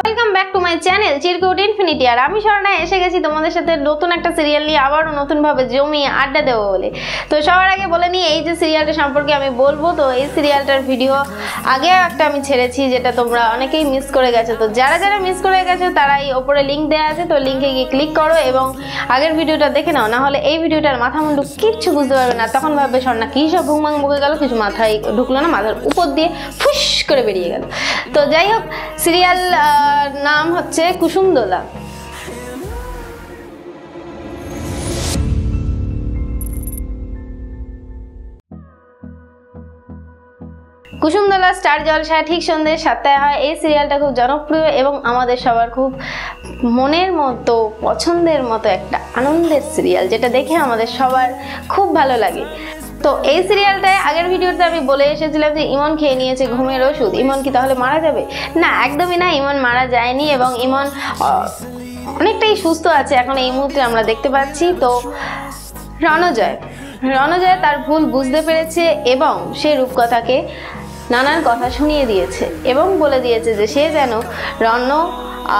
Welcome back to my channel Chirkut infinity আর আমি স্বর্ণা এসে গেছি তোমাদের সাথে নতুন একটা সিরিয়াল নিয়ে, আবারও নতুনভাবে জমিয়ে আড্ডা দেবো বলে। তো সবার আগে বলে নিই, এই যে সিরিয়ালটা সম্পর্কে আমি বলব, তো এই সিরিয়ালটার ভিডিও আগে একটা আমি ছেড়েছি, যেটা তোমরা অনেকেই মিস করে গেছো। তো যারা যারা মিস করে গেছো তারা এই ওপরে লিঙ্ক দেওয়া আছে, তো লিঙ্কে গিয়ে ক্লিক করো এবং আগের ভিডিওটা দেখে নাও। না হলে এই ভিডিওটার মাথা মুন্ডু কিচ্ছু বুঝতে পারবে না। তখন ভাববে স্বর্ণা কী সব ভুংমাং বকে গেল? কিছু মাথায় ঢুকলো না, মাথার উপর দিয়ে ফুস করে বেরিয়ে গেল। তো যাই হোক সিরিয়াল নাম হচ্ছে কুসুমদোলা। কুসুমদোলা স্টার জলসায় ঠিক সন্ধ্যে সাতটায় হয়। এই সিরিয়ালটা খুব জনপ্রিয় এবং আমাদের সবার খুব মনের মতো, পছন্দের মতো একটা আনন্দের সিরিয়াল, যেটা দেখে আমাদের সবার খুব ভালো লাগে। তো এই সিরিয়ালটায় আগের ভিডিওতে আমি বলে এসেছিলাম যে ইমন খেয়ে নিয়েছে ঘুমের ওষুধ। ইমন কি তাহলে মারা যাবে? না, একদমই না, ইমন মারা যায়নি এবং ইমন অনেকটাই সুস্থ আছে এখন এই মুহূর্তে আমরা দেখতে পাচ্ছি। তো রণজয় রণজয় তার ভুল বুঝতে পেরেছে এবং সে রূপকথাকে নানান কথা শুনিয়ে দিয়েছে এবং বলে দিয়েছে যে সে যেন রণ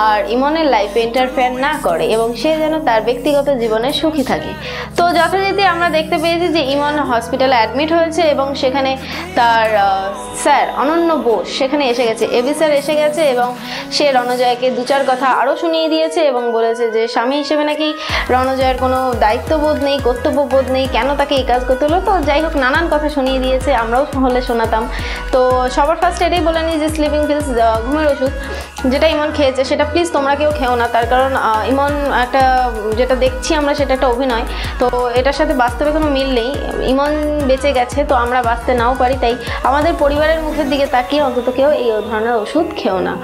আর ইমনের লাইফে ইন্টারফেয়ার না করে এবং সে যেন তার ব্যক্তিগত জীবনে সুখী থাকে। তো যথারীতি আমরা দেখতে পেয়েছি যে ইমন হসপিটালে অ্যাডমিট হয়েছে এবং সেখানে তার স্যার অনন্য বোস সেখানে এসে গেছে। এবি স্যার এসে গেছে এবং সে রণজয়কে দু চার কথা আরও শুনিয়ে দিয়েছে এবং বলেছে যে স্বামী হিসেবে নাকি রণজয়ের কোনো দায়িত্ববোধ নেই, কর্তব্যবোধ নেই, কেন তাকে এই কাজ করতে হলো? তো যাই হোক, নানান কথা শুনিয়ে দিয়েছে, আমরাও হলে শোনাতাম। তো সবার ফার্স্ট এটাই বলে নিই যে স্লিপিং পিলস ঘুমের ওষুধ যেটা ইমন খেয়েছে, সেটা প্লিজ তোমরা কেউ খেও না। তার কারণ ইমন একটা, যেটা দেখছি আমরা, সেটা একটা অভিনয়। তো এটার সাথে বাস্তবে কোনো মিল নেই। ইমন বেঁচে গেছে, তো আমরা বাঁচতে নাও পারি। তাই আমাদের পরিবারের মুখের দিকে তাকিয়ে অন্তত কেউ এই ধরনের ওষুধ খেও না।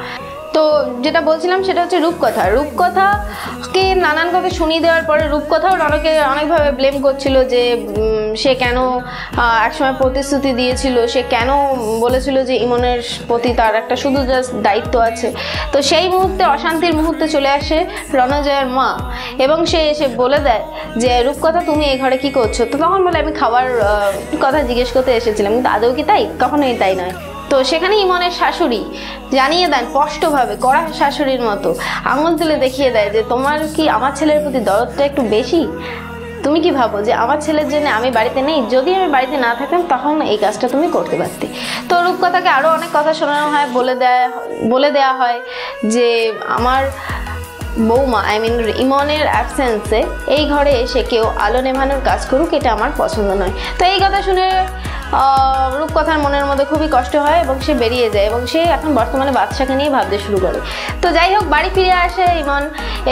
তো যেটা বলছিলাম সেটা হচ্ছে রূপকথা। রূপকথাকে নানানভাবে শুনিয়ে দেওয়ার পরে রূপকথাও অনেকে অনেকভাবে ব্লেম করছিল যে সে কেন একসময় প্রতিশ্রুতি দিয়েছিল, সে কেন বলেছিল যে ইমনের প্রতি তার একটা শুধু জাস্ট দায়িত্ব আছে। তো সেই মুহূর্তে, অশান্তির মুহূর্তে চলে আসে রণজয়ের মা এবং সে এসে বলে দেয় যে, রূপকথা, তুমি এই ঘরে কি করছ? তো তখন বলে, আমি খাবার কথা জিজ্ঞেস করতে এসেছিলাম। কিন্তু আদৌ কি তাই? কখনোই তাই নয়। তো সেখানে ইমনের শাশুড়ি জানিয়ে দেন স্পষ্টভাবে কড়া শাশুড়ির মতো। আঙুল তুলে দেখিয়ে দেয় যে, তোমার কি আমার ছেলের প্রতি দরদটা একটু বেশি? তুমি কি ভাবো যে, আমার ছেলের জন্য আমি বাড়িতে নেই? যদি আমি বাড়িতে না থাকতাম তখন এই কাজটা তুমি করতে পারতে। তো রূপকথাকে আরও অনেক কথা শোনানো হয়, বলে দেয়, বলে দেওয়া হয় যে, আমার বৌমা আই মিন ইমনের অ্যাবসেন্সে এই ঘরে এসে কেউ আলো নেভানোর কাজ করুক, এটা আমার পছন্দ নয়। তো এই কথা শুনে রূপকথার মনের মধ্যে খুবই কষ্ট হয় এবং সে বেরিয়ে যায় এবং সে এখন বর্তমানে বাদশাকে নিয়ে ভাবতে শুরু করে। তো যাই হোক, বাড়ি ফিরে আসে ইমন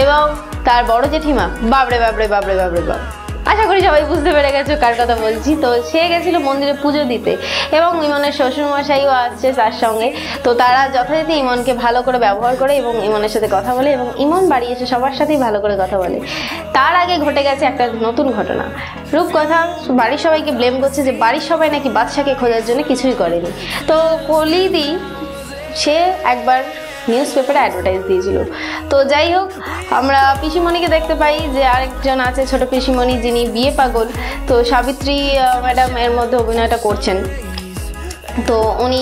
এবং তার বড় জেঠিমা। বাবরে বাবরে বাবরে বাবরে বাব আশা করি সবাই বুঝতে পেরে গেছো কার কথা বলছি। তো সে গেছিল মন্দিরে পুজো দিতে এবং ইমনের শ্বশুরমশাইও আসছে তার সঙ্গে। তো তারা যথারীতি ইমনকে ভালো করে ব্যবহার করে এবং ইমনের সাথে কথা বলে এবং ইমন বাড়ি এসে সবার সাথেই ভালো করে কথা বলে। তার আগে ঘটে গেছে একটা নতুন ঘটনা। রূপকথা, বাড়ির সবাইকে ব্লেম করছে যে বাড়ির সবাই নাকি বাদশাকে খোঁজার জন্য কিছুই করেনি। তো কলিদি, সে একবার নিউজ পেপারে অ্যাডভার্টাইজ দিয়েছিল। তো যাই হোক, আমরা পিসিমণিকে দেখতে পাই যে আরেকজন আছে, ছোট পিসিমণি, যিনি বিয়ে পাগল। তো সাবিত্রী ম্যাডাম এর মধ্যে অভিনয়টা করছেন। তো উনি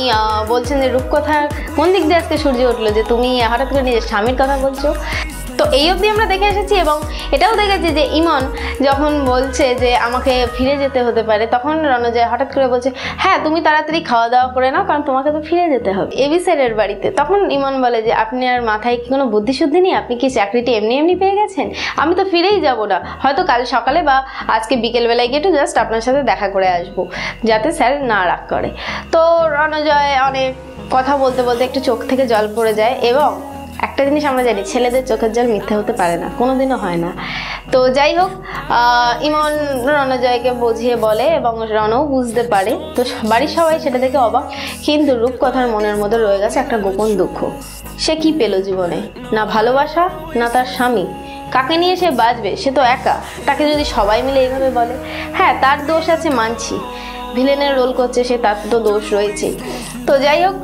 বলছেন যে রূপকথা কোন দিক দিয়ে আজকে সূর্য উঠল? যে তুমি হঠাৎ করে নিজের স্বামীর কথা বলছো? তো এই অবধি আমরা দেখে এসেছি এবং এটাও দেখেছি যে ইমন যখন বলছে যে আমাকে ফিরে যেতে হতে পারে, তখন রণজয় হঠাৎ করে বলছে হ্যাঁ তুমি তাড়াতাড়ি খাওয়া দাওয়া করে নাও, কারণ তোমাকে তো ফিরে যেতে হবে। এবি স্যারের বাড়িতে তখন ইমন বলে যে, আপনি আর মাথায় কি কোনো বুদ্ধিশুদ্ধি নেই? আপনি কি চাকরিটি এমনি এমনি পেয়ে গেছেন? আমি তো ফিরেই যাব না। হয়তো কাল সকালে বা আজকে বিকেলবেলায় গিয়ে একটু জাস্ট আপনার সাথে দেখা করে আসব, যাতে স্যার না রাগ করে। তো রণজয় অনেক কথা বলতে বলতে একটু চোখ থেকে জল পড়ে যায় এবং একটা জিনিস আমরা জানি, ছেলেদের চোখের জল মিথ্যা হতে পারে না, কোনোদিনও হয় না। তো যাই হোক ইমন রণজয়কে বুঝিয়ে বলে এবং রণও বুঝতে পারে। তো বাড়ির সবাই সেটা দেখে অবাক, কিন্তু রূপকথার মনের মধ্যে রয়ে গেছে একটা গোপন দুঃখ। সে কি পেল জীবনে? না ভালোবাসা, না তার স্বামী? কাকে নিয়ে সে বাঁচবে? সে তো একা। তাকে যদি সবাই মিলে এইভাবে বলে হ্যাঁ তার দোষ আছে মানছি। ভিলেনের রোল করছে, সে তার তো দোষ রয়েছে তো যাই হোক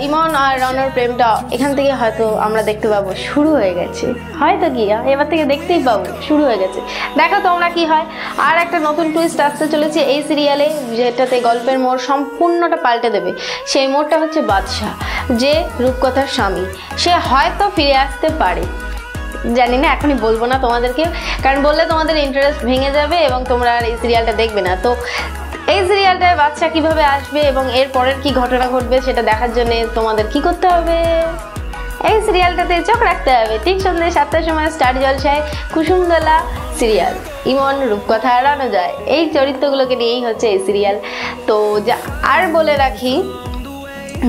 ইমন আর রনর প্রেমটা এখান থেকে হয়তো আমরা দেখতে পাবো শুরু হয়ে গেছে। হয়তো আহ, এবার থেকে দেখতেই পাবো শুরু হয়ে গেছে। দেখো তোমরা কি হয় আর একটা নতুন টুইস্ট আসতে চলেছে এই সিরিয়ালে যেটাতে গল্পের মোড় সম্পূর্ণটা পাল্টে দেবে। সেই মোড়টা হচ্ছে বাদশাহ যে রূপকথার স্বামী। সে হয়তো ফিরে আসতে পারে। জানি না এখনই বলব না তোমাদেরকে কারণ বললে তোমাদের ইন্টারেস্ট ভেঙে যাবে এবং তোমরা আর এই সিরিয়ালটা দেখবে না। তো এই সিরিয়ালটায় বাচ্চা কীভাবে আসবে এবং এর পরের কি ঘটনা ঘটবে সেটা দেখার জন্য তোমাদের কি করতে হবে? এই সিরিয়ালটাতে চোখ রাখতে হবে। ঠিক সন্ধ্যে সাতটার সময় স্টার জলসায় কুসুমদোলা সিরিয়াল ইমন, রূপকথা হারানো যায় এই চরিত্রগুলোকে নিয়েই হচ্ছে এই সিরিয়াল তো যা, আর বলে রাখি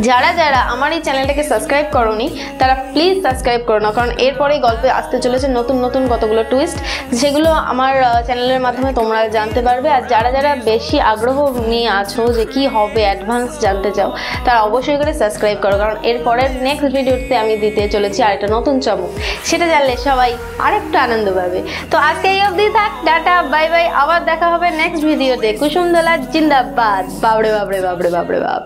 যারা যারা আমার এই চ্যানেলটাকে সাবস্ক্রাইব করনি, তারা প্লিজ সাবস্ক্রাইব করো না কারণ এরপরেই গল্পে আসতে চলেছে নতুন নতুন কতগুলো টুইস্ট যেগুলো আমার চ্যানেলের মাধ্যমে তোমরা জানতে পারবে। আর যারা যারা বেশি আগ্রহ নিয়ে আছো যে কি হবে অ্যাডভান্স জানতে চাও, তারা অবশ্যই করে সাবস্ক্রাইব করো, কারণ এরপরের নেক্সট ভিডিওতে আমি দিতে চলেছি আরেকটা নতুন চমক। সেটা জানলে সবাই আরেকটু আনন্দ পাবে। তো আজকে এই অবধি থাক, টাটা বাই বাই আবার দেখা হবে নেক্সট ভিডিওতে কুসুমদোলা জিন্দাবাদ। বাবড়ে বাবড়ে বাবড়ে বাবড়ে বাব